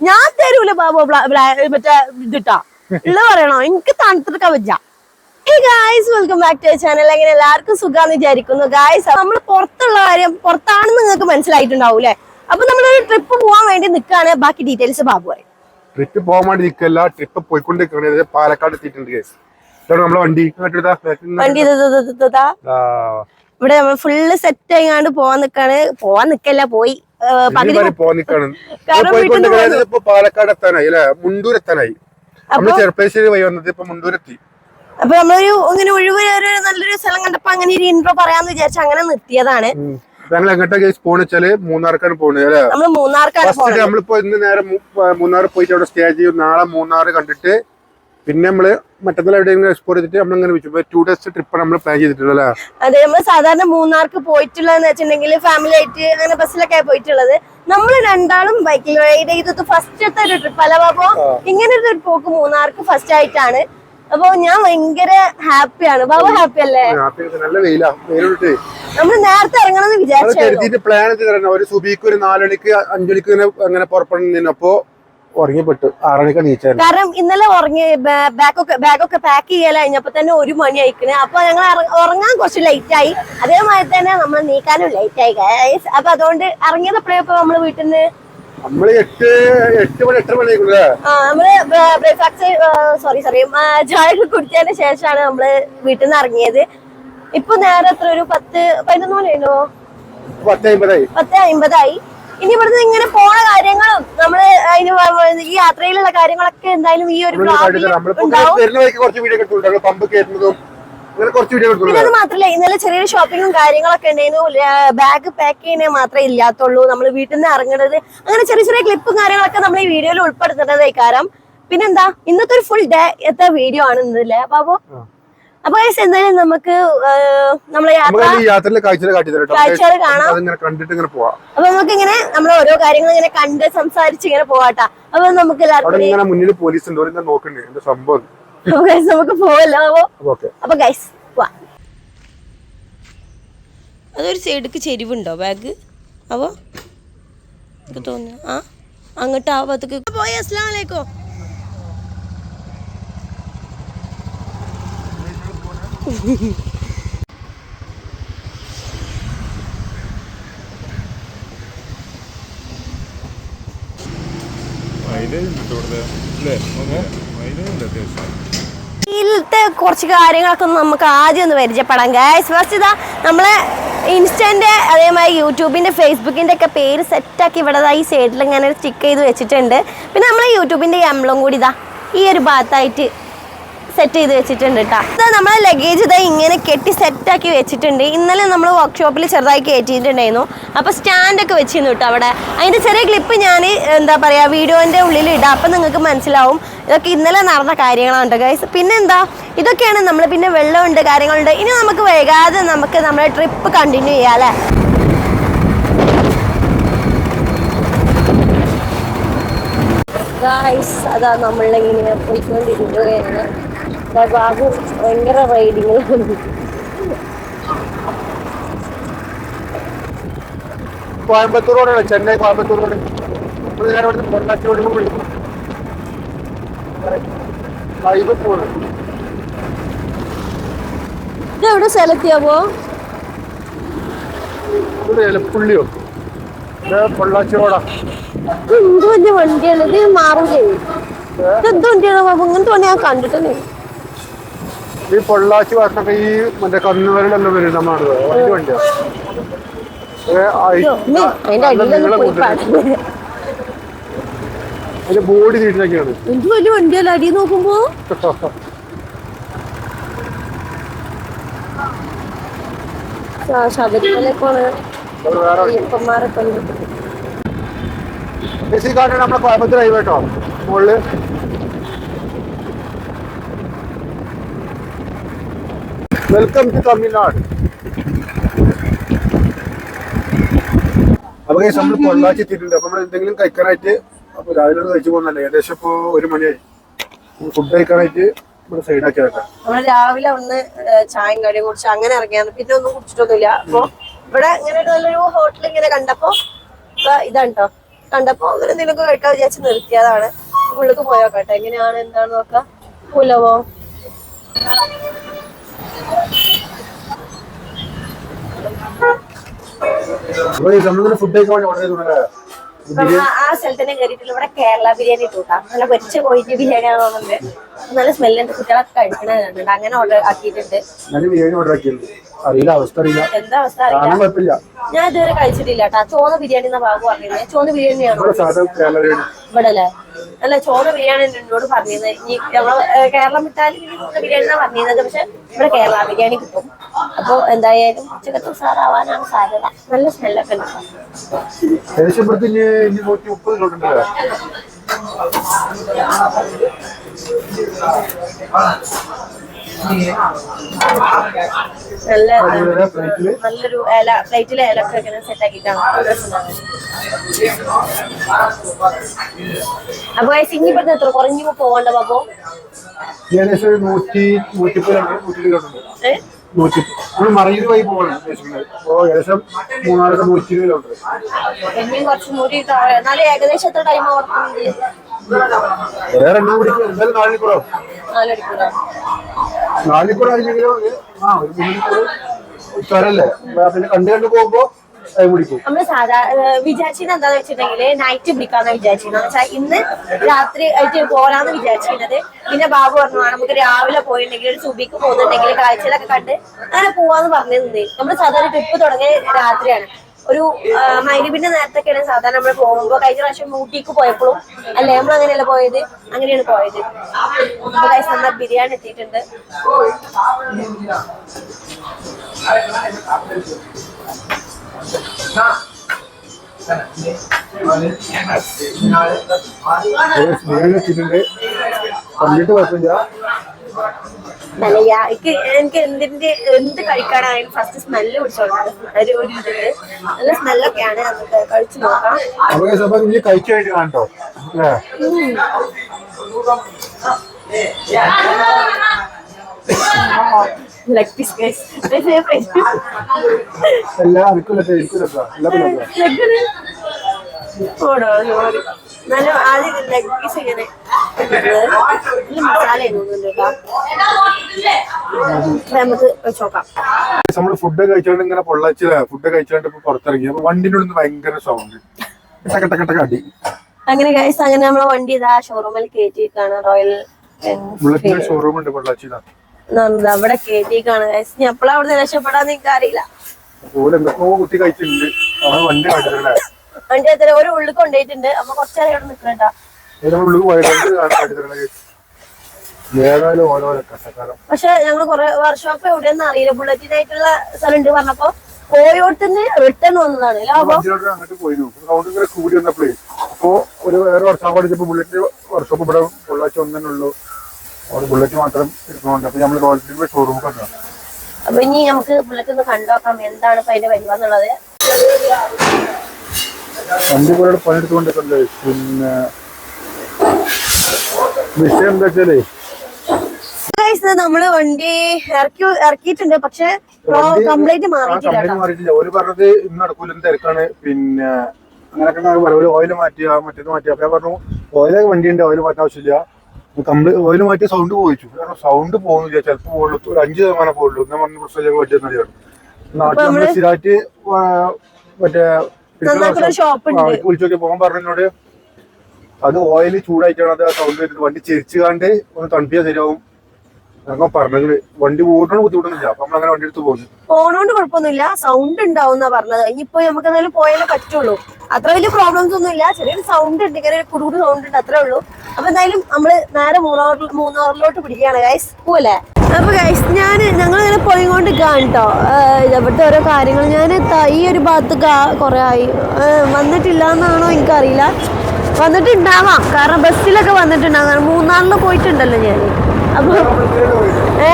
ഞാൻ തരൂല ബാബു മറ്റേ ഇതിട്ടാ. ഉള്ള പറയണോ? എനിക്ക് തണുത്തിട്ടൊക്കെ വെച്ച guys welcome back to channel അങ്ങനെ എല്ലാവർക്കും സുഖാന്ന് വിചാരിക്കുന്നു. ഗായ്സ് നമ്മൾ പുറത്തുള്ള കാര്യം പുറത്താണെന്ന് നിങ്ങൾക്ക് മനസ്സിലായിട്ടുണ്ടാവും അല്ലെ അപ്പൊ നമ്മളൊരു ട്രിപ്പ് പോകാൻ വേണ്ടി നിൽക്കാണ് ബാക്കി ഡീറ്റെയിൽസ് ബാബു ആയി ട്രിപ്പ് പോകാൻ വേണ്ടി നിൽക്കല്ല ട്രിപ്പ് പോയിക്കൊണ്ടിരിക്കണത് പാലക്കാട് എത്തിയിട്ടുണ്ട് ഗൈസ് നമ്മളെ വണ്ടി. വണ്ടി ഇവിടെ നമ്മൾ ഫുള്ള് സെറ്റ് ആയിങ്ങാണ്ട് പോവാൻ നിക്കാണ്. പോവാൻ നിക്കല്ല പോയി. പകുതി കാരണം പോയിക്കൊണ്ടിരിക്കണത് ഇപ്പൊ പാലക്കാട് എത്താനായി അല്ലെ? മുണ്ടൂർ എത്താനായി നമ്മൾ ചെറുപ്പശ്ശേരി വഴി വന്നത് ഇപ്പൊ മുണ്ടൂരെത്തി. അപ്പൊ നമ്മളൊരു ഇങ്ങനെ ഒഴിവ് നല്ലൊരു സ്ഥലം കണ്ടപ്പോ അങ്ങനെ ഒരു ഇൻട്രോ പറയാന്ന് വിചാരിച്ചു അങ്ങനെ നിർത്തിയതാണ്. ഞങ്ങൾ എങ്ങോട്ടാ കേസ് പോണെന്ന് വെച്ചാൽ മൂന്നാർക്കാണ് പോകുന്നത് അല്ലെ? നമ്മൾ മൂന്നാർക്കാണ് പോണത്. നമ്മളിപ്പോ ഇന്ന് നേരെ മൂന്നാർ പോയിട്ട് അവിടെ സ്റ്റേ ചെയ്യും. നാളെ മൂന്നാർ കണ്ടിട്ട് പിന്നെ നമ്മൾ മറ്റന്നാൾ എവിടെയെങ്കിലും എക്സ്പ്ലോർ ചെയ്തിട്ട് നമ്മൾ അങ്ങനെ വെച്ചു ടു ഡേസ് ട്രിപ്പ് നമ്മൾ പ്ലാൻ ചെയ്തിട്ടുള്ളത് അതെ നമ്മൾ സാധാരണ മൂന്നാർക്ക് പോയിട്ടുള്ളതെന്ന് വെച്ചിട്ടുണ്ടെങ്കിൽ ഫാമിലി ആയിട്ട് അങ്ങനെ ബസ്സിലൊക്കെ പോയിട്ടുള്ളത്. നമ്മൾ രണ്ടാളും ബൈക്കിൽ റൈഡ് ചെയ്തത് ഫസ്റ്റത്തെ ഒരു ട്രിപ്പ് അല്ല അപ്പോ ഇങ്ങനെ ഒരു പോക്ക് മൂന്നാർക്ക് ഫസ്റ്റ് ആയിട്ടാണ്. അപ്പൊ ഞാൻ ഭയങ്കര ഹാപ്പിയാണ് ബാബു ഹാപ്പി അല്ലേ? നല്ല വെയിലാ. വെയിലിട്ട് നമ്മൾ നേരത്തെ ഇറങ്ങണം എന്ന് അത് വിചാരിച്ചു പ്ലാൻ ചെയ്തിരുന്നു ഒരു സുബിക്ക് ഒരു നാലണിക്ക് അഞ്ചണിക്ക് അങ്ങനെ പുറപ്പെടുന്നതിന് അപ്പോ ഉറങ്ങിപ്പെട്ടു ആറണിക്ക് എണീച്ചായിരുന്നു കാരണം ഇന്നലെ ഉറങ്ങി ബാഗൊക്കെ ബാഗൊക്കെ പാക്ക് ചെയ്യാൻ കഴിഞ്ഞപ്പോ തന്നെ ഒരു മണി ആയിക്കണ് അപ്പൊ ഞങ്ങൾ ഉറങ്ങാൻ കുറച്ച് ലേറ്റ് ആയി. അതേമാതിരി തന്നെ നമ്മൾ നീക്കാനും ലേറ്റ് ആയി. അപ്പൊ അതുകൊണ്ട് ഇറങ്ങിയത് എപ്പോഴും നമ്മൾ വീട്ടിൽ നിന്ന് നമ്മൾ എട്ട് എട്ട് മണി എട്ടര മണി നമ്മൾ ബ്രേക്ക്ഫാസ്റ്റ് സോറി സോറി ചായ കുടിച്ചതിന് ശേഷമാണ് നമ്മൾ വീട്ടിൽ നിന്ന് ഇറങ്ങിയത്. ഇപ്പൊ നേരെ എത്ര ഒരു പത്ത് പതിനൊന്ന് മണിയുണ്ടോ പത്ത് അമ്പതായി. പത്ത് അമ്പതായി. ഇനി ഇവിടുന്ന് ഇങ്ങനെ പോണ കാര്യങ്ങളും നമ്മൾ അതിന് ഈ യാത്രയിലുള്ള കാര്യങ്ങളൊക്കെ എന്തായാലും ഈ ഒരു പിന്നെ അത് മാത്രല്ല ഇന്നലെ ചെറിയൊരു ഷോപ്പിങ്ങും കാര്യങ്ങളൊക്കെ ഉണ്ടായിരുന്നു. ബാഗ് പാക്ക് ചെയ്യുന്നേ മാത്രമേ ഇല്ലാത്തുള്ളൂ. നമ്മൾ വീട്ടിൽ നിന്ന് ഇറങ്ങുന്നത് അങ്ങനെ ചെറിയ ചെറിയ ക്ലിപ്പും കാര്യങ്ങളൊക്കെ നമ്മൾ ഈ വീഡിയോയിൽ ഉൾപ്പെടുത്തുന്നത് കാരണം പിന്നെന്താ ഇന്നത്തെ ഒരു ഫുൾ ഡേ എത്ത വീഡിയോ ആണ് ഇന്നല്ലേ? ബാബു അപ്പൊ എന്തായാലും നമുക്ക് നമ്മളെ യാത്ര കാഴ്ചകൾ കാഴ്ചകൾ കാണാം. അതിങ്ങനെ കണ്ടിട്ട് ഇങ്ങനെ പോവാം. അപ്പൊ നമുക്ക് ഇങ്ങനെ നമ്മൾ ഓരോ കാര്യങ്ങൾ ഇങ്ങനെ കണ്ട് സംസാരിച്ച് ഇങ്ങനെ പോവാട്ടാ അപ്പൊ നമുക്ക് അവിടെ എല്ലാവർക്കും ഇങ്ങനെ മുന്നിൽ പോലീസ് ഉണ്ട്. നോക്കണ്ടേ. എന്താ സംഭവം? നമുക്ക് പോവല്ലോ. അപ്പൊ ഗൈസ് വാ. അതൊരു സൈഡിക്ക് ചെരിവുണ്ടോ ബാഗ് അപ്പോ എനിക്ക് തോന്നുന്നു. ആ അങ്ങോട്ട് ആ ഭാഗത്തേക്ക്. പോയി അസ്ലാം ഇതിലത്തെ കുറച്ച് കാര്യങ്ങളൊക്കെ നമുക്ക് ആദ്യം ഒന്ന് പരിചയപ്പെടാം. ഗൈസ് ഫസ്റ്റ് ഇതാ നമ്മളെ ഇൻസ്റ്റന്റെ അതേമാതിരി യൂട്യൂബിന്റെ ഫേസ്ബുക്കിന്റെ ഒക്കെ പേര് സെറ്റാക്കി ഇവിടെ ഈ സൈഡിൽ ഇങ്ങനെ സ്റ്റിക്ക് ചെയ്ത് വെച്ചിട്ടുണ്ട്. പിന്നെ നമ്മളെ യൂട്യൂബിന്റെ എംബ്ലം കൂടി ഇതാ ഈ ഒരു ഭാഗത്തായിട്ട് സെറ്റ് ചെയ്ത് വെച്ചിട്ടുണ്ട് കേട്ടോ ഇത് നമ്മളെ ലഗേജ് ഇതാ ഇങ്ങനെ കെട്ടി സെറ്റാക്കി വെച്ചിട്ടുണ്ട്. ഇന്നലെ നമ്മൾ വർക്ക്ഷോപ്പിൽ ചെറുതായി കയറ്റിയിട്ടുണ്ടായിരുന്നു അപ്പോൾ സ്റ്റാൻഡൊക്കെ വെച്ചിരുന്നു കേട്ടോ അവിടെ. അതിന്റെ ചെറിയ ക്ലിപ്പ് ഞാൻ എന്താ പറയുക വീഡിയോന്റെ ഉള്ളിൽ ഇടാം. അപ്പം നിങ്ങൾക്ക് മനസ്സിലാവും. ഇതൊക്കെ ഇന്നലെ നടന്ന കാര്യങ്ങളാണ് ഗൈസ് പിന്നെന്താ? ഇതൊക്കെയാണ് നമ്മൾ പിന്നെ വെള്ളമുണ്ട് കാര്യങ്ങളുണ്ട്. ഇനി നമുക്ക് വൈകാതെ നമുക്ക് നമ്മുടെ ട്രിപ്പ് കണ്ടിന്യൂ ചെയ്യാം അല്ലേ? ഗായ്സ് അതാ നമ്മളിങ്ങനെ പോയിക്കൊണ്ടിരിക്കുകയാണ്. ബാബു ഭയങ്കര റൈഡിങ് കോയമ്പത്തൂർ റോഡാണ് ചെന്നൈ കോയമ്പത്തൂർ റോഡ് നമ്മൾ നേരെ ഇവിടുന്ന് പൊള്ളാച്ചി റോഡിൽ കൂടി. വിളിക്കും വൈബ് പോണ്. ഇത് എവിടെ സ്ഥലത്തിയാവോ? ഇവിടെ എലപ്പുള്ളിയോ ഇത് പൊള്ളാച്ചി റോഡാ ഇത് എന്ത് വലിയ വണ്ടിയാണ്? ഇത് മാറൂലേ. ഇത് എന്ത് വണ്ടിയാണ്? ബാബു ഇങ്ങനത്തെ വണ്ടി ഞാൻ കണ്ടിട്ടില്ലേ ഈ പൊള്ളാച്ചി ഭാഗത്തൊക്കെ ഈ മറ്റേ കന്നുകാലിലെല്ലാം വരും നമ്മളാണ് വണ്ടി ഏ, ആ, ഈ- അയ്യോ, ഉമ്മി, അതിന്റെ ബോഡി നീട്ടിലൊക്കെയാണ് എന്ത് വലിയ വണ്ടിയല്ല അടി നോക്കുമ്പോ? ശബരിമലക്കാണ് അയ്യപ്പന്മാരൊക്കെ ഉണ്ട് നമ്മളെ കോയമ്പത്തൂർ ആയി കേട്ടോ മുകളിൽ. വെൽക്കം ടു തമിഴ്നാട് അപ്പൊ guys, നമ്മൾ പൊള്ളാച്ചി എത്തിയിട്ടുണ്ട്. അപ്പൊ നമ്മൾ എന്തെങ്കിലും കഴിക്കാനായിട്ട് അപ്പൊ രാവിലെ കഴിച്ചു പോകുന്നല്ലേ ഏകദേശം ഇപ്പൊ ഒരു മണിയായി ഫുഡ് കഴിക്കാനായിട്ട് നമ്മൾ രാവിലെ ഒന്ന് ചായയും കടിയും കുടിച്ച് അങ്ങനെ ഇറങ്ങിയാണ് പിന്നെ ഒന്നും കുടിച്ചിട്ടൊന്നുമില്ല. അപ്പൊ ഇവിടെ ഇങ്ങനെ നല്ലൊരു ഹോട്ടൽ ഇങ്ങനെ കണ്ടപ്പോ ഇതാ ഇതാണ് കേട്ടോ കണ്ടപ്പോ അങ്ങനെ എന്തെങ്കിലും കഴിക്കാൻ വിചാരിച്ച് നിർത്തിയതാണ്. ഉള്ളിലേക്ക് പോയോക്കട്ടെ. എങ്ങനെയാണ്? എന്താണ് നോക്കാം. പുലവോ? ആ- ആ സ്ഥലത്ത് തന്നെ കയറിയിട്ടില്ല ഇവിടെ കേരള ബിരിയാണി തോട്ടാ നല്ല പൊരിച്ച പോയിട്ട് ബിരിയാണിയാണ് തോന്നുന്നത് നല്ല സ്മെല്ലുണ്ട്. കുട്ടികളൊക്കെ കഴിക്കണത് അങ്ങനെ ഓർഡർ ആക്കിയിട്ടുണ്ട്. അറിയില്ല അവസ്ഥ അറിയില്ല. എന്താ അവസ്ഥ അറിയില്ല. ഞാൻ ഇതുവരെ കഴിച്ചിട്ടില്ല കേട്ടാ. ചോന്ന ബിരിയാണി എന്ന ഭാഗം പറഞ്ഞിരുന്നത് ചോന്ന ബിരിയാണിയാണ് ഇവിടെ അല്ലേ അല്ല ചോന്ന ബിരിയാണി എന്നോട് പറഞ്ഞിരുന്നത് ഇനി ഞങ്ങൾ കേരളം വിട്ടാലും ചോന്ന ബിരിയാണി എന്നാ പറഞ്ഞിരുന്നത്. പക്ഷെ ഇവിടെ കേരള ബിരിയാണി കിട്ടും. അപ്പൊ എന്തായാലും ഉച്ചക്കത്ത് സാറാവാനാണ് സാധ്യത. നല്ല സ്മെല്ലൊക്കെ ഉണ്ട്. നല്ല നല്ലൊരു ഇല പ്ലേറ്റിലെ ഇലൊക്കെ ഇങ്ങനെ സെറ്റ് ആക്കിയിട്ടാണ്. അപ്പൊ ഇനിയിപ്പോ എത്ര? കുറഞ്ഞു പോകണ്ട അപ്പൊ ഏകദേശം ഒരു നൂറ്റി നൂറ്റിപ്പത് നൂറ്റി കിലോമീറ്റർ ഉണ്ട്. ഏഹ് നൂറ്റി നമ്മൾ മറയൂർ വഴി പോകണം ഉദ്ദേശിക്കുന്നത്. അപ്പോൾ ഏകദേശം മൂന്നാറൊക്കെ നൂറ്റി എത്ര ടൈം വേറെ എണ്ണം എന്തായാലും നാലിക്കൂറോ ഒരു ആ ഒരു മൂന്നിക്കൂർ ചുരല്ലേ പിന്നെ കണ്ടു കണ്ടു പോകുമ്പോ ടൈം പിടിക്കും. നമ്മൾ സാധാരണ വിചാരിച്ചിരുന്നത് എന്താന്ന് വെച്ചിട്ടുണ്ടെങ്കിൽ നൈറ്റ് പിടിക്കാന്ന് വിചാരിച്ചിരുന്നു വെച്ചാൽ ഇന്ന് രാത്രി ആയിട്ട് പോരാന്ന് വിചാരിച്ചിരുന്നത്. പിന്നെ ബാബു പറഞ്ഞു നമുക്ക് രാവിലെ പോയിട്ടുണ്ടെങ്കിൽ ഒരു സുബിക്ക് പോകുന്നുണ്ടെങ്കിൽ കാഴ്ചകളൊക്കെ കണ്ട് അങ്ങനെ പോവാന്ന് പറഞ്ഞിരുന്നത്. നമ്മൾ സാധാരണ ട്രിപ്പ് തുടങ്ങിയ രാത്രിയാണ്. ഒരു മൈലിബിന്റെ നേരത്തൊക്കെയാണ് സാധാരണ നമ്മൾ പോകുമ്പോ കഴിഞ്ഞ പ്രാവശ്യം ഊട്ടിക്ക് പോയപ്പോഴും അല്ലേ നമ്മൾ അങ്ങനെയല്ല പോയത്? അങ്ങനെയാണ് പോയത്. നമ്മൾ ബിരിയാണി എത്തിയിട്ടുണ്ട്. ബിരിയാണി വെച്ചിട്ടുണ്ട് കംപ്ലീറ്റ് കുഴപ്പമില്ല. നല്ല എനിക്ക് എനിക്ക് എന്തിന്റെ എന്ത് കഴിക്കാനായാലും ഫസ്റ്റ് സ്മെല്ല് പിടിച്ചോളാം. ഒരു ഒരു ഇതിൽ നല്ല സ്മെല്ലൊക്കെയാണ് നമുക്ക് കഴിച്ചു നോക്കാം. കഴിച്ചു ലെഗ് പീസ് ഗൈസ് ഫേവറേറ്റ് ഓടോ സോറി നല്ല ആദ്യം ലെഗ് പീസ് ഇങ്ങനെ മസാല നമുക്ക് നമ്മൾ ഫുഡ് കഴിച്ചോണ്ട് ഇങ്ങനെ പൊള്ളച്ചില്ല ഫുഡ് കഴിച്ചോണ്ട് ഇപ്പൊ പുറത്തിറങ്ങി. അപ്പൊ വണ്ടിന്റെ ഉള്ളിൽ ഭയങ്കര സൗണ്ട് അടി. അങ്ങനെ ഗൈസ് അങ്ങനെ നമ്മളെ വണ്ടി ഇതാ ഷോറൂമിൽ കയറ്റിയിട്ടാണ് റോയൽ ഷോറൂം ഉണ്ട് പൊള്ളാച്ചി എൻഫീൽഡ് അവിടെ ഗൈസ് ഞാൻ എപ്പോഴാ അവിടെ രക്ഷപ്പെടാന്ന് എനിക്ക് അറിയില്ല കുട്ടി കഴിച്ചിട്ടുണ്ട്. അവൻ വണ്ടി കാട്ടില്ലേ വണ്ടി എത്ര ഒരു ഉള്ളിൽ കൊണ്ടുപോയിട്ടുണ്ട്. അപ്പൊ കുറച്ചേരം ഇവിടെ നിൽക്കണ്ടാ പക്ഷെ ഞങ്ങൾ കൊറേ വർക്ക്ഷോപ്പ് എവിടെയെന്ന് അറിയില്ല. ബുള്ളറ്റിനായിട്ടുള്ള സ്ഥലം ഉണ്ട് പറഞ്ഞപ്പോ കോയോട്ടിന്ന് റിട്ടേൺ വന്നതാണ്. അങ്ങോട്ട് പോയിരുന്നു. സൗണ്ട് ഇങ്ങനെ കൂടി വന്നപ്പോഴേ അപ്പോ ഒരു വേറെ വർക്ക്ഷോപ്പ് അടിച്ചപ്പോ ബുള്ളറ്റ് വർക്ക്ഷോപ്പ് ഇവിടെ പൊള്ളാച്ചി അവിടെ ബുള്ളറ്റ് മാത്രം അപ്പൊ നമ്മൾ റോയൽ ഷോറൂം കണ്ടു അപ്പൊ ഇനി നമുക്ക് ബുള്ളറ്റ് ഒന്ന് കണ്ടോക്കാം എന്താണ് ഇപ്പൊ അതിന്റെ വരുവാന്നുള്ളത് വണ്ടി കൂടെ പണിയെടുത്തുകൊണ്ടിട്ടുണ്ട് പിന്നെ വിഷയം എന്താ വെച്ചാലേ നമ്മൾ വണ്ടി ഇറക്കി ഇറക്കിയിട്ടുണ്ട്. പക്ഷെ കംപ്ലൈന്റ് മാറിയിട്ടില്ല ഒരു പറഞ്ഞത് ഇന്ന് നടക്കൂല തിരക്കാണ്. പിന്നെ അങ്ങനെയൊക്കെ ഒരു ഓയിൽ മാറ്റിയ മറ്റേത് മാറ്റി. അപ്പൊ ഞാൻ പറഞ്ഞു ഓയിലൊക്കെ വണ്ടി ഉണ്ട് ഓയിൽ മാറ്റാൻ ആവശ്യമില്ല. ഓയിൽ മാറ്റിയ സൗണ്ട് പോയിച്ചു കാരണം സൗണ്ട് പോകുന്നില്ല. ചിലപ്പോൾ പോകുള്ളൂ. ഒരു അഞ്ച് ശതമാനം പോകുള്ളൂ. എന്നാ പറഞ്ഞ പ്രശ്നം പറ്റുന്നതാണ് നാട്ടിൽ നമ്മൾ സ്ഥിരമായിട്ട് മറ്റേ ഷോപ്പ് വിളിച്ചോക്കെ പോകാൻ പറഞ്ഞോട് അത് ഓയിൽ ചൂടായിട്ടാണ് അത് സൗണ്ട് വരുന്നത്. വണ്ടി ചെരിച്ചുകാണ്ട് ഒന്ന് തണുപ്പിയാൽ ശരിയാവും. എന്നൊക്കെ പറഞ്ഞത് വണ്ടി നമ്മളങ്ങനെ വണ്ടി എടുത്ത് പോകുന്നു ഫോണോണ്ട് കുഴപ്പമൊന്നുമില്ല. സൗണ്ട് ഉണ്ടാവും പറഞ്ഞത്. ഇനിയിപ്പോ നമുക്ക് എന്തായാലും പോയാലേ പറ്റുള്ളൂ. അത്ര വലിയ പ്രോബ്ലംസ് ഒന്നും ഇല്ല ചെറിയൊരു സൗണ്ട് ഉണ്ട്. ഇങ്ങനെ ഒരു കുടുകുട് സൗണ്ട് ഉണ്ട്. അത്രേ ഉള്ളൂ. അപ്പൊ എന്തായാലും നമ്മൾ നേരെ മൂന്നാറിൽ മൂന്നാറിലോട്ട് പിടിക്കുകയാണ് ഗൈസ് പോലെ അപ്പൊ ഗൈസ് ഞാൻ ഞങ്ങൾ ഇങ്ങനെ പോയിക്കൊണ്ട് കാണട്ടോ ഇവിടുത്തെ ഓരോ കാര്യങ്ങൾ. ഞാൻ ഈ ഒരു ഭാഗത്ത് കുറെ ആയി. വന്നിട്ടില്ല എന്നാണോ എനിക്കറിയില്ല. വന്നിട്ടുണ്ടാവാം. കാരണം ബസ്സിലൊക്കെ വന്നിട്ടുണ്ടാകാം. മൂന്നാറിൽ പോയിട്ടുണ്ടല്ലോ ഞാൻ അപ്പൊ ഏ?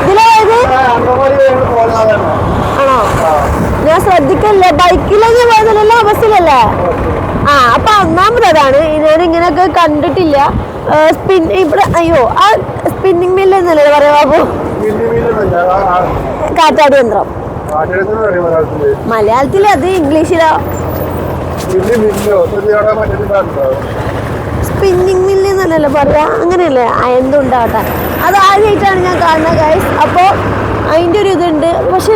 ഇതിലേത് ആണോ? ഞാൻ ശ്രദ്ധിക്കല്ല? ബൈക്കിലൊന്നും പോയതല്ലോ ബസ്സിലല്ലേ? ആ അപ്പൊ ഒന്നാമതാണ് ഞാൻ ഇങ്ങനെയൊക്കെ കണ്ടിട്ടില്ല. സ്പിൻ ഇവിടെ അയ്യോ ആ സ്പിന്നിങ് മില്ല് എന്നല്ലേ പറയാ കാറ്റാടി യന്ത്രം. മലയാളത്തിൽ അത് ഇംഗ്ലീഷിലോ വലിയ മില്ലോ അവിടെ മറ്റേ സ്പിന്നിങ് മില്ല് എന്നല്ലല്ലോ പറയാ? അങ്ങനെയല്ലേ? എന്തുണ്ടാവട്ടെ? എന്തും അത് ആദ്യമായിട്ടാണ് ഞാൻ കാണുന്നത് ഗൈസ് അപ്പോൾ അതിന്റെ ഒരു ഇതുണ്ട്. പക്ഷെ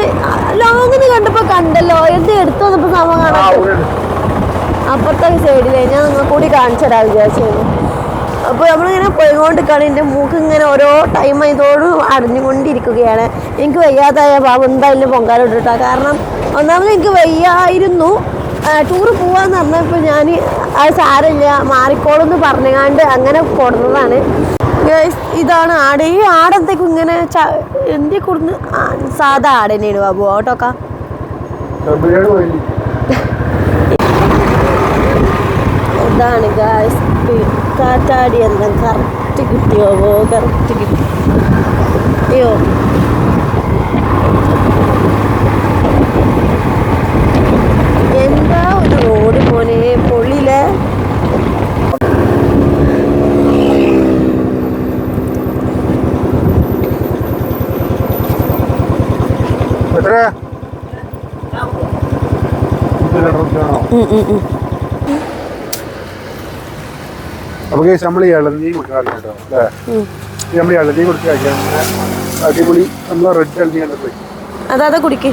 ലോങ്ങിന് കണ്ടപ്പോൾ കണ്ടല്ലോ. എന്ത് എടുത്തു വന്നപ്പോൾ സംഭവം കാണാൻ അപ്പുറത്തെ സൈഡിലേ ഞാൻ നിങ്ങൾ കൂടി കാണിച്ചു തരാം വിചാരിച്ചു അപ്പോൾ നമ്മളിങ്ങനെ പോയിക്കൊണ്ടിരിക്കുകയാണ്. എന്റെ മൂക്ക് ഇങ്ങനെ ഓരോ ടൈം ഇതോടും അടഞ്ഞുകൊണ്ടിരിക്കുകയാണ് എനിക്ക് വയ്യാതായ പാവം എന്തായാലും പൊങ്കാലോട്ടിട്ടാ കാരണം ഒന്നാമത് എനിക്ക് വയ്യായിരുന്നു. ടൂറ് പോവാന്ന് പറഞ്ഞപ്പോൾ ഞാൻ അത് സാരമില്ല മാറിക്കോളെന്ന് പറഞ്ഞുകൊണ്ട് അങ്ങനെ Guys, ഇതാണ് ആട്. ഈ ആടെന്തൊക്കെ ഇങ്ങനെ എന്തി കൊടുന്ന്? സാധാ ആടനെയാണ് ബാബു. ഓട്ടോ ഇതാണ് ഗായ്സ് കാറ്റാടി എന്താ കറക്റ്റ് കിട്ടിയോ ബാബു കറക്റ്റ് കിട്ടി. അയ്യോ. എന്താ റോഡ് മോനെ പൊള്ളിയിലെ എത്ര ആണോ അപ്പൊ കേസ് നമ്മൾ ഇളനീ കൊടുക്കാറില്ല കേട്ടോ അല്ലേ? നമ്മൾ ഇളനീ കൊടുത്ത് കഴിക്കാൻ അടിപൊളി നമ്മൾ റെഡ് ഇളനീ കണ്ടത് അതാ കുടിക്ക്.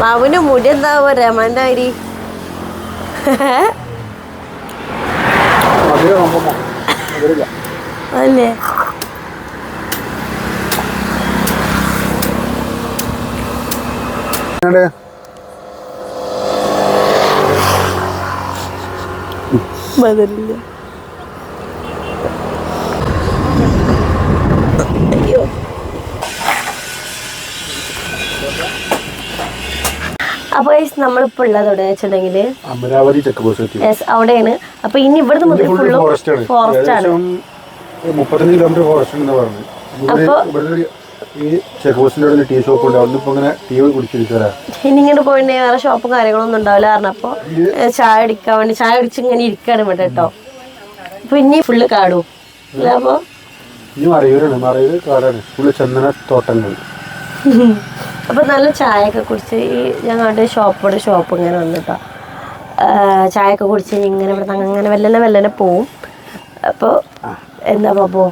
ബാബുവിന്റെ മുടി എന്താ രമന്റെ അരി മധുര അല്ലേ എങ്ങനെയുണ്ട്? അപ്പൊ നമ്മളിപ്പോ ഉള്ളത് എവിടെ വെച്ചിട്ടുണ്ടെങ്കിൽ അമരാവതി ചെക്ക് പോസ്റ്റ് യെസ് അവിടെയാണ്. അപ്പൊ ഇനി ഇവിടുന്ന് മുതൽ ഫുള്ള് ഫോറസ്റ്റ് ആണ്. മുപ്പത്തഞ്ച് കിലോമീറ്റർ ഫോറസ്റ്റ് എന്ന് പറഞ്ഞു ഈ ചെക്ക് പോസ്റ്റിന്റെ അവിടെ ടീ ഷോപ്പ് ഉണ്ട്. അവിടെ ഇപ്പൊ ഇങ്ങനെ ടീ കുടിച്ചിരിക്കാ ഇനി പോയിട്ടുണ്ടെങ്കിൽ വേറെ ഷോപ്പും കാര്യങ്ങളൊന്നും ഉണ്ടാവില്ല കാരണം അപ്പൊ ചായ അടിക്കാൻ വേണ്ടി ചായ അടിച്ച് ഇങ്ങനെ ഇരിക്കാണ് ഇവിടെ കേട്ടോ. അപ്പൊ ഇനി ഫുള്ള് കാടും. അപ്പൊ? ഇനി മറയൂരാണ്. കാടാണ്. ഫുള്ള് ചന്ദന തോട്ടങ്ങൾ. അപ്പൊ നല്ല ചായയൊക്കെ കുടിച്ച് ഈ ഞങ്ങളുടെ ഷോപ്പോടെ ഷോപ്പ് ഇങ്ങനെ വന്നിട്ടോ. ചായയൊക്കെ കുടിച്ച് ഇങ്ങനെ ഇവിടെ അങ്ങനെ വെല്ലനെ വെല്ലനെ പോവും. അപ്പോൾ എന്താ പോ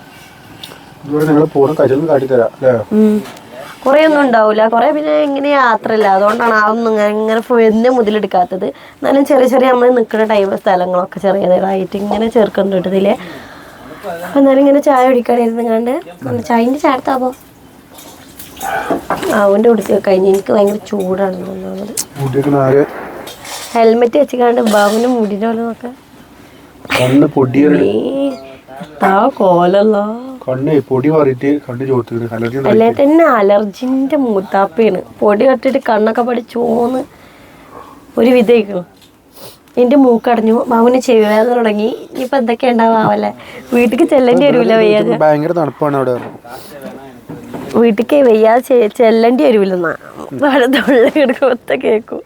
കുറെ ഒന്നും ഉണ്ടാവില്ല കുറേ പിന്നെ ഇങ്ങനെ യാത്ര ഇല്ല അതുകൊണ്ടാണ് അതൊന്നും ഇങ്ങനെ ഇങ്ങനെ എന്നെ മുതലെടുക്കാത്തത്. എന്നാലും ചെറിയ ചെറിയ നമ്മൾ നിൽക്കുന്ന ടൈം സ്ഥലങ്ങളൊക്കെ ചെറിയതായിട്ട് ഇങ്ങനെ ചേർക്കുന്നുണ്ട് ഇതിലെ. അപ്പം എന്നാലും ഇങ്ങനെ ചായ കുടിക്കാനിരുന്ന് കണ്ട്. ചായന്റെ ചാടത്താപ്പോ അവന്റെ കുടിച്ച് കഴിഞ്ഞ് എനിക്ക് ഭയങ്കര ചൂടാണ് തോന്നുന്നത് ഹെൽമെറ്റ് വെച്ചിക്കാണ്ട് ബാബുവിന്റെ മുടിന്റെ പോലെ നോക്കാം. കണ്ണ് പൊടിയാണ്. ഏ താ കോലല്ലോ. കണ്ണ് പൊടി മാറിയിട്ട് കണ്ണ് ചോർത്തിട്ട് അലർജി അല്ലേ തന്നെ അലർജിന്റെ മൂത്താപ്പയാണ്. പൊടി കട്ടിട്ട് കണ്ണൊക്കെ പടി ചോന്ന് ഒരു വിധയിക്കണം എന്റെ മൂക്കടഞ്ഞു. ബാബുവിന് ചെവി വേദന തുടങ്ങി. ഇപ്പൊ എന്തൊക്കെ ഉണ്ടാവാവല്ലേ വീട്ടിക്ക് ചെല്ലേണ്ടി വരൂല വയ്യാതെ. ഭയങ്കര തണുപ്പാണ് അവിടെ. വീട്ടിക്ക് വയ്യാതെ ചെല്ലേണ്ടി വരൂലെന്നാ. ഒത്ത കിടക്കുമ്പത്തെ കേക്കും.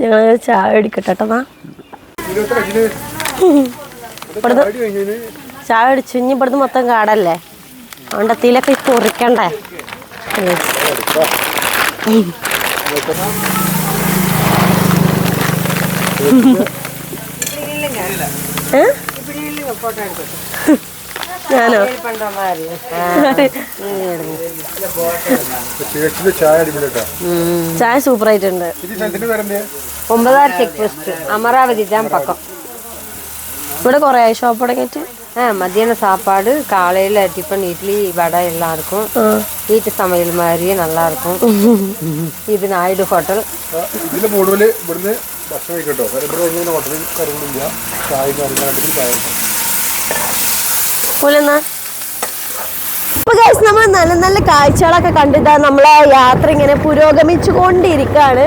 ഞങ്ങൾ ചായ അടിക്കട്ടെ എന്നാ. ഇവിടുന്ന് ചായ അടിച്ചു ഇനി ഇവിടുന്ന് മൊത്തം കാടല്ലേ? അതുകൊണ്ട് എത്തിയിലൊക്കെ കുറിക്കണ്ടേ ഉം. ഏ? ഞാനോ ചേച്ചിന്റെ ചായ അടിപൊളിട്ടാ ചായ സൂപ്പർ ആയിട്ടുണ്ട് ഇത് സ്ഥലത്തിന്റെ പേരെന്താ ஒன்பதாவது செக் போஸ்ட் அமராவதி தான் பக்கம் ഇവിടെ കുറേ ഷോപ്പ് തുടങ്ങിയിട്ട് ஆ மத்தியானம் சாப்பாடு காலையில் டிஃபன் இட்லி வடை எல்லாம் இருக்கும் ആ. வீட்டு சமையல் மாதிரியே நல்லா இருக்கும் இது நாயுடு ஹோட்டல் ഇതിന്റെ കൂടുതൽ ഇവിടുന്ന് ഭക്ഷണം കഴിക്കട്ടോ കാരണം ഇവിടെ ഇങ്ങനെ ഹോട്ടലും കാര്യങ്ങളില്ല ചായ കാര്യങ്ങളായിട്ട് ചായ നമ്മൾ നല്ല നല്ല കാഴ്ചകളൊക്കെ കണ്ടിട്ടാ നമ്മളെ യാത്ര ഇങ്ങനെ പുരോഗമിച്ചു കൊണ്ടിരിക്കുകയാണ്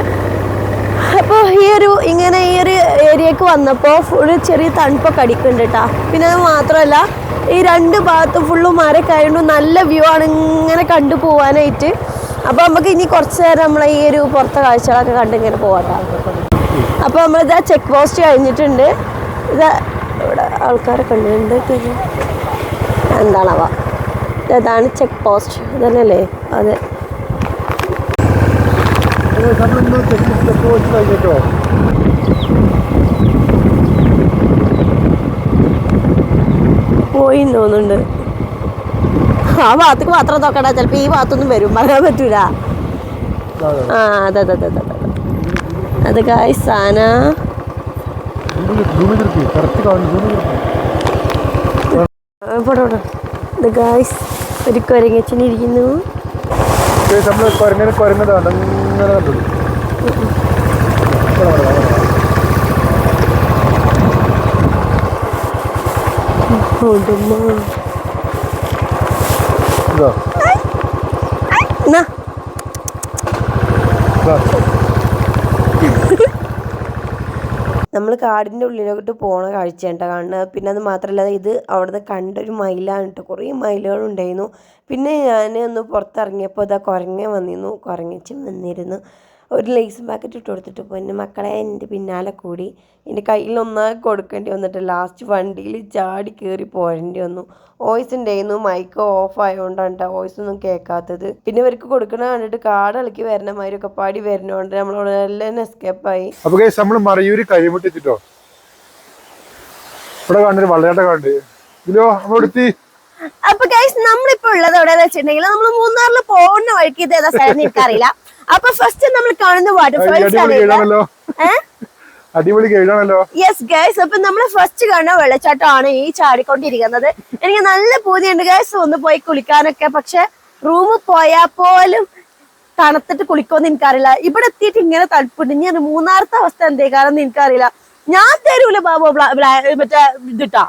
അപ്പോൾ ഈ ഒരു ഇങ്ങനെ ഈ ഒരു ഏരിയക്ക് വന്നപ്പോൾ ഫുള്ള് ചെറിയ തണുപ്പൊക്കെ അടിക്കുന്നുണ്ട് കേട്ടോ പിന്നെ അത് മാത്രമല്ല ഈ രണ്ട് ഭാഗത്തും ഫുള്ളും ആയതുകൊണ്ട് നല്ല വ്യൂ ആണ് ഇങ്ങനെ കണ്ടു പോവാനായിട്ട്. അപ്പോൾ നമുക്ക് ഇനി കുറച്ച് നേരം നമ്മളെ ഈ ഒരു പുറത്തെ കാഴ്ചകളൊക്കെ കണ്ട് ഇങ്ങനെ പോവാട്ടോ അപ്പോൾ നമ്മളിതാ ചെക്ക് പോസ്റ്റ് കഴിഞ്ഞിട്ടുണ്ട്. ഇതാ ഇവിടെ ആൾക്കാരൊക്കെ ഉണ്ട്. എന്താണാവ? ഇതാണ് ചെക്ക് പോസ്റ്റ് ഇതല്ലേ അതെ. പോയി തോന്നുന്നുണ്ട്. ആ ഭാഗത്തേക്ക് മാത്രം നോക്കണ്ട. ചിലപ്പോ ഈ ഭാഗത്തൊന്നും വരും. പറയാൻ പറ്റൂല. ആ അതെ അതെ അതെ അതെ. അത് കായ് സാന കറക്റ്റ് കാണുന്നു പോട്ടെ പോട്ടെ ഇത് ഗായ്സ് ഒരു കുരങ്ങച്ചനിരിക്കുന്നു നമ്മൾ കുരങ്ങനെ കുരങ്ങതാണ് അങ്ങനെ കണ്ടു. ഇതാ എന്നാ ഇതാ നമ്മൾ കാടിന്റെ ഉള്ളിലോട്ട് പോണ കാഴ്ച കേട്ടോ കാണുന്നത്. പിന്നെ അത് മാത്രമല്ല ഇത് അവിടുന്ന് കണ്ടൊരു മയിലാണ് കേട്ടോ കുറേ മയിലുകളുണ്ടായിരുന്നു പിന്നെ ഞാൻ ഒന്ന് പുറത്തിറങ്ങിയപ്പോൾ ഇതാ കുരങ്ങ വന്നിരുന്നു. കുരങ്ങച്ചും വന്നിരുന്നു. ഒരു ലേസ് പാക്കറ്റ് ഇട്ട് കൊടുത്തിട്ട് പൊന്നു മക്കളെ എന്റെ പിന്നാലെ കൂടി. എന്റെ കയ്യിൽ ഒന്നാകെ കൊടുക്കേണ്ടി വന്നിട്ട് ലാസ്റ്റ് വണ്ടിയിൽ ചാടി കയറി പോരേണ്ടി വന്നു. വോയിസ് ഉണ്ടായിരുന്നു. മൈക്ക് ഓഫ് ആയതുകൊണ്ടാണ് കേട്ടോ വോയിസ് ഒന്നും കേൾക്കാത്തത്. പിന്നെ ഇവർക്ക് കൊടുക്കണ കണ്ടിട്ട് കാട് ഇളക്കി വരണ മാതിരിയൊക്കെ പാടി വരുന്നതുകൊണ്ട് നമ്മളോട് എല്ലാം എസ്കേപ്പായി അപ്പൊ കേസ് നമ്മൾ മറയൂര് കഴിമുട്ടിട്ടോ ഇവിടെ ഇതിലോ നമ്മളെടുത്തി അപ്പൊ ഗൈസ് നമ്മളിപ്പോ ഉള്ളത് എവിടെയാന്ന് വെച്ചിട്ടുണ്ടെങ്കിൽ നമ്മൾ മൂന്നാറിൽ പോകുന്ന വഴിക്ക് ഇത് ഏതാ സ്ഥലം എനിക്കറിയില്ല. അപ്പൊ ഫസ്റ്റ് നമ്മൾ കാണുന്ന വാട്ടർഫോൾസ് അടിപൊളി കേടാണല്ലോ. യെസ് ഗൈസ് അപ്പൊ നമ്മൾ ഫസ്റ്റ് കാണുന്ന വെള്ളച്ചാട്ടമാണ് ഈ ചാടിക്കൊണ്ടിരിക്കുന്നത്. എനിക്ക് നല്ല പൂതിയുണ്ട് ഗൈസ് ഒന്ന് പോയി കുളിക്കാനൊക്കെ. പക്ഷെ റൂമിൽ പോയാൽ പോലും തണുത്തിട്ട് കുളിക്കുമെന്ന് എനിക്കറിയില്ല. ഇവിടെ എത്തിയിട്ട് ഇങ്ങനെ തണുപ്പുണ്ട്. ഞാൻ മൂന്നാമത്തെ അവസ്ഥ എന്തേ കാരണം എനിക്കറിയില്ല. ഞാൻ തരൂല ബാബു മറ്റേ ഇതിട്ടാ.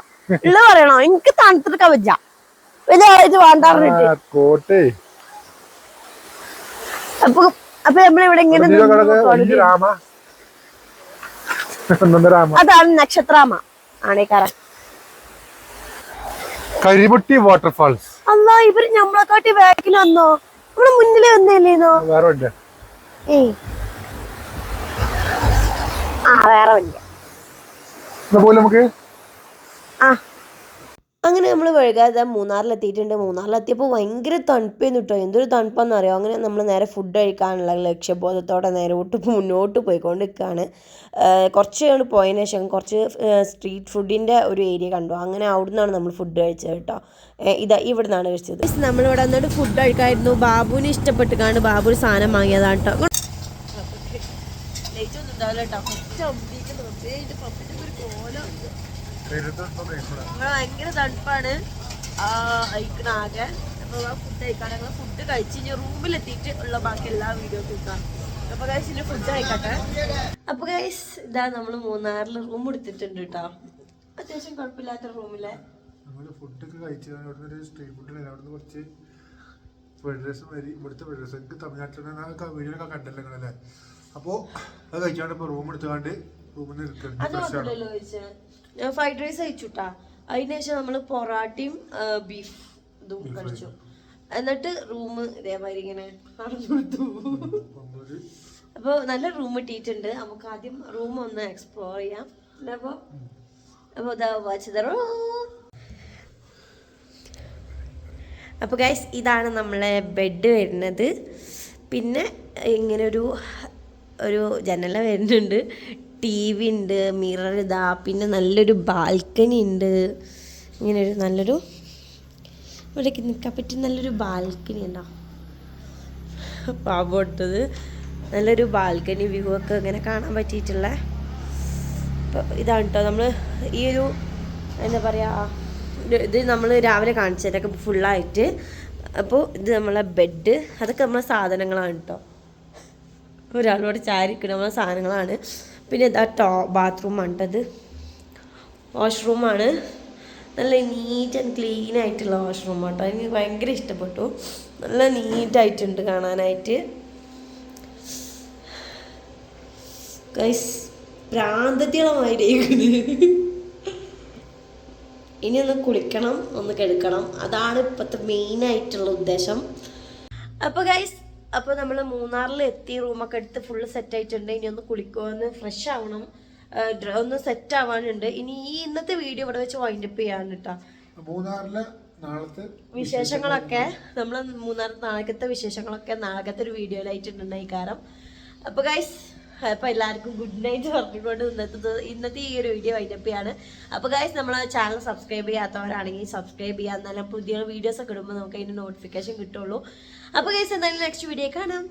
ഇള്ള പറയണോ? എനിക്ക് തണുത്തിട്ട് വെച്ച വലിയ വേണ്ട അപ്പൊ അപ്പൊ നമ്മളിവിടെ ഇങ്ങനെ അതാണ് നക്ഷത്രാമ. ആണേക്കാരൻ കരിമുട്ടി വാട്ടർഫാൾസ് അല്ല ഇവർ നമ്മളെക്കാട്ടി ബാക്കിൽ വന്നോ? നമ്മുടെ മുന്നിലേ വന്നില്ലേന്നോ? വേറെ ഉണ്ട് ആ വേറെ വല്ല എന്നാ നമുക്ക്? ആ. അങ്ങനെ നമ്മൾ വൈകാതെ മൂന്നാറിലെത്തിയിട്ടുണ്ട്. മൂന്നാറിലെത്തിയപ്പോൾ ഭയങ്കര തണുപ്പേന്ന് കേട്ടോ എന്തൊരു അറിയോ അങ്ങനെ നമ്മൾ നേരെ ഫുഡ് കഴിക്കാനുള്ള ലക്ഷ്യബോധത്തോടെ നേരെ ഒട്ട് മുന്നോട്ട് പോയിക്കൊണ്ട് നിൽക്കുകയാണ് കുറച്ച് അങ്ങോട്ട് പോയതിന് ശേഷം കുറച്ച് സ്ട്രീറ്റ് ഫുഡിന്റെ ഒരു ഏരിയ കണ്ടു. അങ്ങനെ അവിടെ നിന്നാണ് നമ്മൾ ഫുഡ് കഴിച്ചത് കേട്ടോ ഇതാ ഇവിടെ നിന്നാണ് കഴിച്ചത് നമ്മളിവിടെ വന്നിട്ട് ഫുഡ് കഴിക്കായിരുന്നു. ബാബുവിന് ഇഷ്ടപ്പെട്ട് കാണും ബാബു ഒരു സാധനം വാങ്ങിയതാണ് കേട്ടോ ഒന്നും കേട്ടോ ഒരു. ഭയങ്കര തണുപ്പാണ്. അയക്കണ ആകെ. അപ്പൊ ഫുഡ് കഴിക്കാൻ ഞങ്ങൾ ഫുഡ് കഴിച്ച് ഇനി റൂമിലെത്തിയിട്ട് ഉള്ള ബാക്കി എല്ലാ വീഡിയോ കേൾക്കാം അപ്പൊ ഗൈസ് ഇനി ഫുഡ് കഴിക്കട്ടെ. അപ്പൊ ഗൈസ് ഇതാ നമ്മൾ മൂന്നാറിൽ റൂം എടുത്തിട്ടുണ്ട് കേട്ടോ അത്യാവശ്യം കുഴപ്പമില്ലാത്ത റൂമിലെ ഫുഡൊക്കെ കഴിച്ചു സ്ട്രീറ്റ് ഫുഡ് അവിടുന്ന് കുറച്ച് വരി ഇവിടുത്തെ ഫ്രൈഡ് റൈസ് എനിക്ക് തമിഴ്നാട്ടിൽ വീഡിയോയിലൊക്കെ കണ്ടല്ലോ നിങ്ങളല്ലേ അപ്പോൾ അത് കഴിച്ചാണ്ട് ഇപ്പോൾ റൂം എടുത്തുകൊണ്ട് റൂമിൽ ഞാൻ ഫ്രൈഡ് റൈസ് കഴിച്ചുട്ടാ. അതിന് ശേഷം നമ്മൾ പൊറാട്ടയും ബീഫ് ഇതും കഴിച്ചു. എന്നിട്ട് റൂം ഇതേമാതിരി ഇങ്ങനെ അപ്പൊ അപ്പോൾ നല്ല റൂം കിട്ടിയിട്ടുണ്ട്. നമുക്ക് ആദ്യം റൂം ഒന്ന് എക്സ്പ്ലോർ ചെയ്യാം. അപ്പോൾ അപ്പോൾ ഇതാ വാച്ച് ദ അപ്പോൾ ഗൈസ് ഇതാണ് നമ്മളെ ബെഡ് വരുന്നത്. പിന്നെ ഇങ്ങനെ ഒരു ഒരു ജനല വരുന്നുണ്ട്. ടി വി ഉണ്ട് മിറർ ഇതാ പിന്നെ നല്ലൊരു ബാൽക്കണി ഉണ്ട്. ഇങ്ങനെ ഒരു നല്ലൊരു ഇവിടേക്ക് നിൽക്കാൻ പറ്റിയ നല്ലൊരു ബാൽക്കണി ഉണ്ടോ? പാവപ്പെട്ടത് നല്ലൊരു ബാൽക്കണി വ്യൂ ഒക്കെ ഇങ്ങനെ കാണാൻ പറ്റിയിട്ടുള്ള. ഇതാണ് കേട്ടോ നമ്മൾ ഈ ഒരു എന്താ പറയുക ഇത് നമ്മൾ രാവിലെ കാണിച്ചതൊക്കെ ഫുള്ളായിട്ട് അപ്പോൾ ഇത് നമ്മളെ ബെഡ് അതൊക്കെ നമ്മളെ സാധനങ്ങളാണ് കേട്ടോ ഒരാളോട് ചാരിക്കുന്ന നമ്മളെ സാധനങ്ങളാണ്. പിന്നെ ഇതാ ടോ ബാത്റൂം ഉണ്ടത് വാഷ്റൂമാണ് നല്ല നീറ്റ് ആൻഡ് ക്ലീൻ ആയിട്ടുള്ള വാഷ്റൂം കേട്ടോ എനിക്ക് ഭയങ്കര ഇഷ്ടപ്പെട്ടു. നല്ല നീറ്റായിട്ടുണ്ട് കാണാനായിട്ട്. ഗൈസ് ഭ്രാന്തത്തിളമായിരിക്കുന്നു. ഇനി ഒന്ന് കുളിക്കണം ഒന്ന് കെടുക്കണം. അതാണ് ഇപ്പോഴത്തെ മെയിൻ ആയിട്ടുള്ള ഉദ്ദേശം. അപ്പോൾ ഗൈസ് അപ്പോൾ നമ്മൾ മൂന്നാറിൽ എത്തി റൂമൊക്കെ എടുത്ത് ഫുള്ള് സെറ്റ് ആയിട്ടുണ്ട്. ഇനി ഒന്ന് കുളിക്കുമെന്ന് ഫ്രഷ് ആവണം. ഒന്ന് സെറ്റ് ആവാനുണ്ട്. ഇനി ഈ ഇന്നത്തെ വീഡിയോ ഇവിടെ വെച്ച് വൈൻഡപ്പ് ചെയ്യാൻ കേട്ടോ മൂന്നാറിലെ നാളത്തെ വിശേഷങ്ങളൊക്കെ. നമ്മൾ മൂന്നാർ നാളത്തെ വിശേഷങ്ങളൊക്കെ നാളത്തെ ഒരു വീഡിയോയിലായിട്ടുണ്ടായി കാരണം അപ്പോൾ ഗൈസ് അപ്പോൾ എല്ലാവർക്കും ഗുഡ് നൈറ്റ് പറഞ്ഞുകൊണ്ട് ഇന്നത്തെ ഇന്നത്തെ ഈ ഒരു വീഡിയോ വൈൻഡപ്പിയാണ് അപ്പോൾ ഗൈസ് നമ്മൾ ചാനൽ സബ്സ്ക്രൈബ് ചെയ്യാത്തവരാണെങ്കിൽ സബ്സ്ക്രൈബ് ചെയ്യുക എന്നാലും പുതിയ വീഡിയോസ് ഒക്കെ ഇടുമ്പോൾ നമുക്ക് അതിന് നോട്ടിഫിക്കേഷൻ കിട്ടുള്ളൂ. അപ്പോൾ കേസ് എന്തായാലും നെക്സ്റ്റ് വീഡിയോ കാണാം!